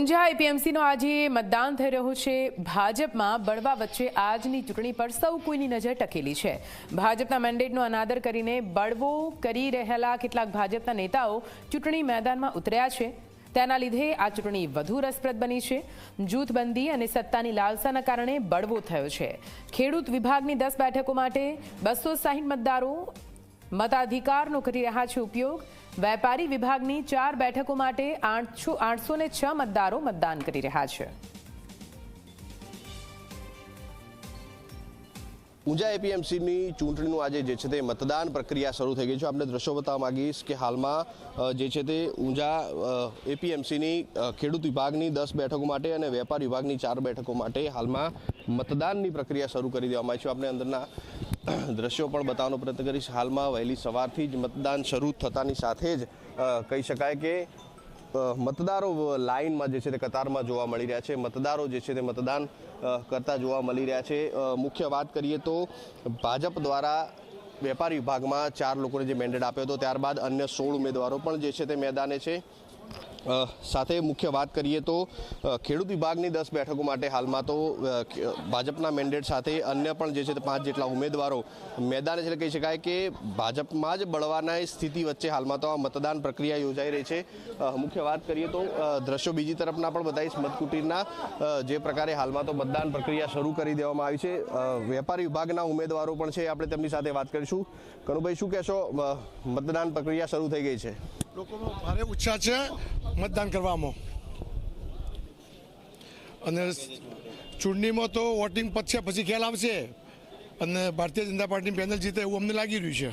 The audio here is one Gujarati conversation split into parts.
ઊંઝા એપીએમસીનો આજે મતદાન થઈ રહ્યું છે. ભાજપમાં બળવા વચ્ચે આજની ચૂંટણી પર સૌ કોઈની નજર ટકેલી છે. ભાજપના મેન્ડેટનો અનાદર કરીને બળવો કરી રહેલા કેટલાક ભાજપના નેતાઓ ચૂંટણી મેદાનમાં ઉતર્યા છે. તેના લીધે આ ચૂંટણી વધુ રસપ્રદ બની છે. જૂથબંધી અને સત્તાની લાલસાના કારણે બળવો થયો છે. ખેડૂત વિભાગની દસ બેઠકો માટે બસો સાહીઠ મતદારો મતાધિકારનો કરી રહ્યા છે ઉપયોગ. વેપારી વિભાગની ચાર બેઠકો માટે આઠસો ને છ મતદારો મતદાન કરી રહ્યા છે. ઊંઝા એપીએમસીની ચૂંટણીનું આજે જે છે તે મતદાન પ્રક્રિયા શરૂ થઈ ગઈ છે. આપણે દ્રશ્યો બતાવવા માંગીશ કે હાલમાં જે છે તે ઊંઝા એપીએમસીની ખેડૂત વિભાગની દસ બેઠકો માટે અને વેપાર વિભાગની ચાર બેઠકો માટે હાલમાં મતદાનની પ્રક્રિયા શરૂ કરી દેવામાં આવી છે. આપણે અંદરના દ્રશ્યો પણ બતાવવાનો પ્રયત્ન કરીશ. હાલમાં વહેલી સવારથી જ મતદાન શરૂ થતાની સાથે જ કહી શકાય કે મતદારો લાઇનમાં જે છે તે કતારમાં જોવા મળી રહ્યા છે. મતદારો જે છે તે મતદાન કરતા જોવા મળી રહ્યા છે. મુખ્ય વાત કરીએ તો ભાજપ દ્વારા વેપાર વિભાગમાં ચાર લોકોને જે મેન્ડેટ આપ્યો હતો, ત્યારબાદ અન્ય સોળ ઉમેદવારો પણ જે છે તે મેદાને છે. સાથે મુખ્ય વાત કરીએ તો ખેડૂત વિભાગની દસ બેઠકો માટે હાલમાં તો ભાજપના મેન્ડેટ સાથે અન્ય પણ જે છે તે પાંચ જેટલા ઉમેદવારો મેદાન એટલે કહી શકાય કે ભાજપમાં જ બળવાના સ્થિતિ વચ્ચે હાલમાં તો આ મતદાન પ્રક્રિયા યોજાઈ રહી છે. મુખ્ય વાત કરીએ તો દ્રશ્યો બીજી તરફના પણ બતાવીશ. મતકુટીરના જે પ્રકારે હાલમાં તો મતદાન પ્રક્રિયા શરૂ કરી દેવામાં આવી છે. વેપારી વિભાગના ઉમેદવારો પણ છે, આપણે તેમની સાથે વાત કરીશું. કનુભાઈ, શું કહેશો? મતદાન પ્રક્રિયા શરૂ થઈ ગઈ છે. લોકોનો ભારે ઉત્સાહ છે. મતદાન કરવામાં. અને ચૂંટણીમાં તો વોટિંગ પતશે પછી ખ્યાલ આવશે. અને ભારતીય જનતા પાર્ટીની પેનલ જીતે એવું અમને લાગી રહ્યું છે.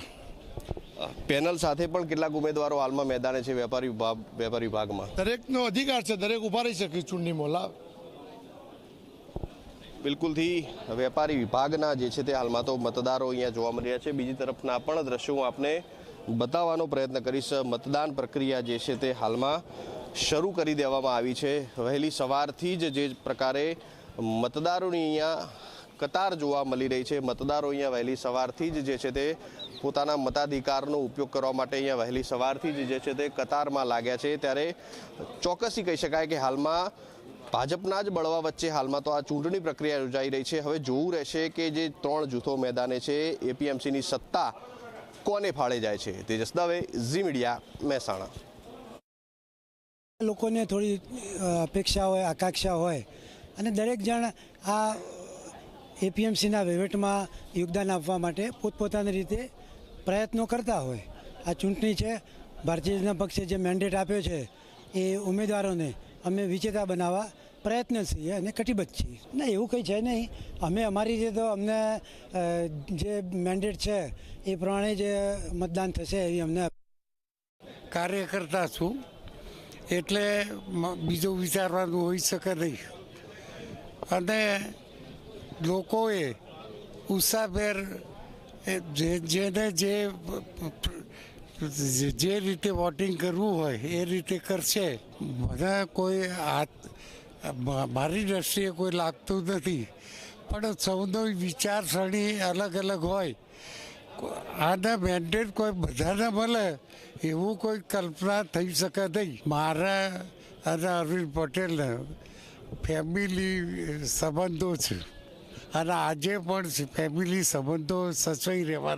પેનલ સાથે પણ કેટલાક ઉમેદવારો હાલમાં મેદાને છે વેપારી વિભાગ વેપારી વિભાગમાં. દરેકનો અધિકાર છે દરેક ઊભા રહી શકે ચૂંટણીમાં. લાભ બિલકુલથી વેપારી વિભાગના જે છે તે હાલમાં તો મતદારો અહીંયા જોવા મળી રહ્યા છે. બીજી તરફના પણ દ્રશ્યો હું આપને બતાવવાનો પ્રયત્ન કરીશ. મતદાન પ્રક્રિયા જે છે તે હાલમાં શરૂ કરી દેવામાં આવી છે. વહેલી સવારથી જ જે પ્રકારે મતદારોની અહીંયા કતાર જોવા મળી રહી છે. મતદારો અહીંયા વહેલી સવારથી જ જે છે તે પોતાના મતાધિકારનો ઉપયોગ કરવા માટે અહીંયા વહેલી સવારથી જ જે છે તે કતારમાં લાગ્યા છે. ત્યારે ચોક્કસી કહી શકાય કે હાલમાં ભાજપના જ બળવા વચ્ચે હાલમાં તો આ ચૂંટણી પ્રક્રિયા યોજાઈ રહી છે. હવે જોવું રહેશે કે જે ત્રણ જૂથો મેદાને છે, એપીએમસીની સત્તા કોને ફાળે જાય છે? Tejas Dave, Zee media, Mehsana. લોકોને થોડી અપેક્ષા હોય, આકાંક્ષા હોય. અને દરેક જણ આ એપીએમસીના વહીવટમાં યોગદાન આપવા માટે પોતપોતાની રીતે પ્રયત્નો કરતા હોય. આ ચૂંટણી છે, ભારતીય જનતા પક્ષે જે મેન્ડેટ આપ્યો છે, એ ઉમેદવારોને અમે વિજેતા બનાવવા પ્રયત્ન છીએ અને કટિબદ્ધ છીએ. ના એવું કંઈ છે નહીં. અમે અમારી રીતે તો અમને જે મેન્ડેટ છે, એ પ્રમાણે જ મતદાન થશે એવી અમને કાર્યકર્તા છું. એટલે બીજું વિચારવાનું હોઈ શકે નહીં. અને લોકોએ ઉત્સાહભેર જેને જે, જે- રીતે વોટિંગ કરવું હોય, એ રીતે કરશે. મને કોઈ હાથ મારી દ્રષ્ટિએ કોઈ લાગતું નથી. પણ સૌનો વિચારસરણી અલગ અલગ હોય. આના મેન્ડેટ કોઈ બધાને મળે એવું કોઈ કલ્પના થઈ શકે નહીં. મારા અને અરવિંદ પટેલને ફેમિલી સંબંધો છે. અને આજે પણ ફેમિલી સંબંધો સચવાઈ રહેવાના